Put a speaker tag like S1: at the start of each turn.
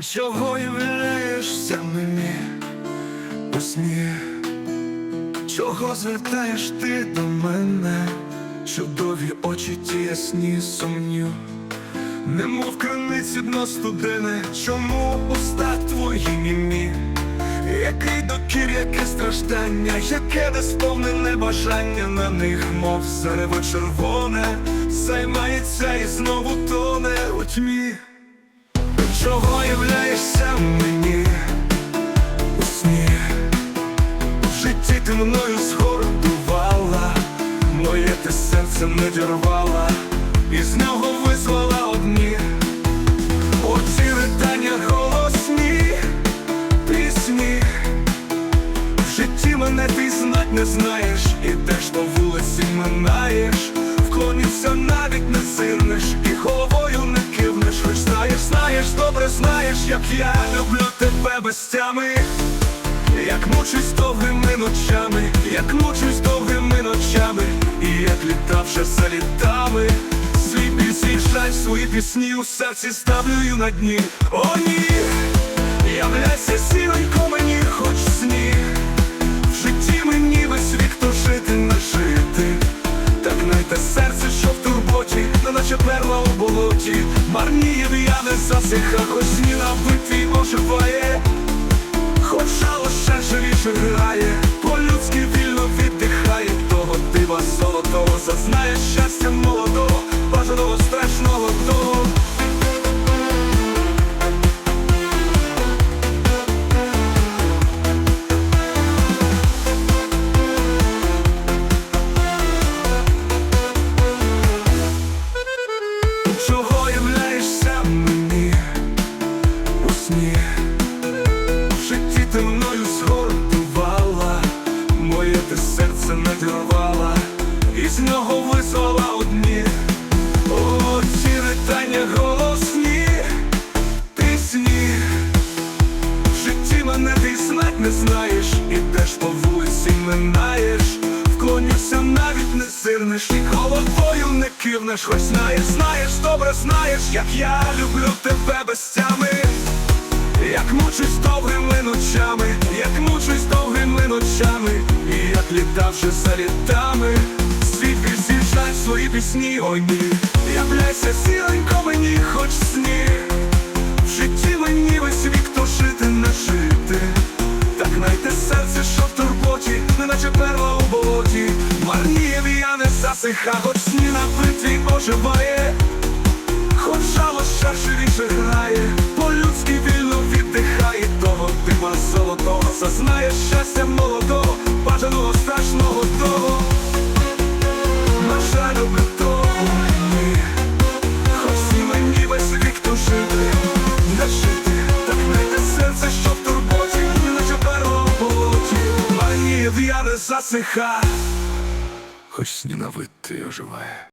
S1: Чого являєшся мені у сні? Чого звертаєш ти до мене? Чудові очі ті ясні сумню, немов криниці дно студене, чому уста твої німі? Який докір, яке страждання, яке несповнене бажання на них, мов зарево червоне, займається і знову тоне у тьмі. Чого являєшся мені у сні? В житті ти мною згордувала, моє ти серце не дірвала, і з нього визвала одні оці ридання голосні пісні. В житті мене ти знать не знаєш, і ідеш по вулиці минаєш, вклонився навіть не сирнеш, і головою не знаєш, як я люблю тебе без тями, як мучусь довгими ночами, як мучусь довгими ночами, і як літа вже за літами, свій біль, жаль, свої пісні у серці ставлю на дні. О, ні, являйся сіленько мені, хоч в сні. В житті мені весь вік то жити не жити. Так найте серце, що в турботі, не наче перла у болоті, марніє засиха, хоч ні на битві оживає, хоч жало ще живіше грає, по-людськи вільно віддихає, того дива золотого, зазнає щастя з нього визвала одні. О, ці ритання голосні пісні. В житті мене ти знать не знаєш, ідеш по вулиці, минаєш, вклонюся, навіть не сирнеш, і головою не кивнеш, хоч знаєш, знаєш, добре знаєш, як я люблю тебе без тями, як мучусь довгими ночами, як мучусь довгими ночами, і як літа вже за літами, свої пісні, ой ні, являйся сіленько мені, хоч сні. В житті мені весь вік то жити не жити. Так найте серце, що в турботі, не наче перла у болоті, марніє в'яне засиха, хоч сні на битві оживає, хоч жало ще живіше засиха, хоч сні на вид ти оживає.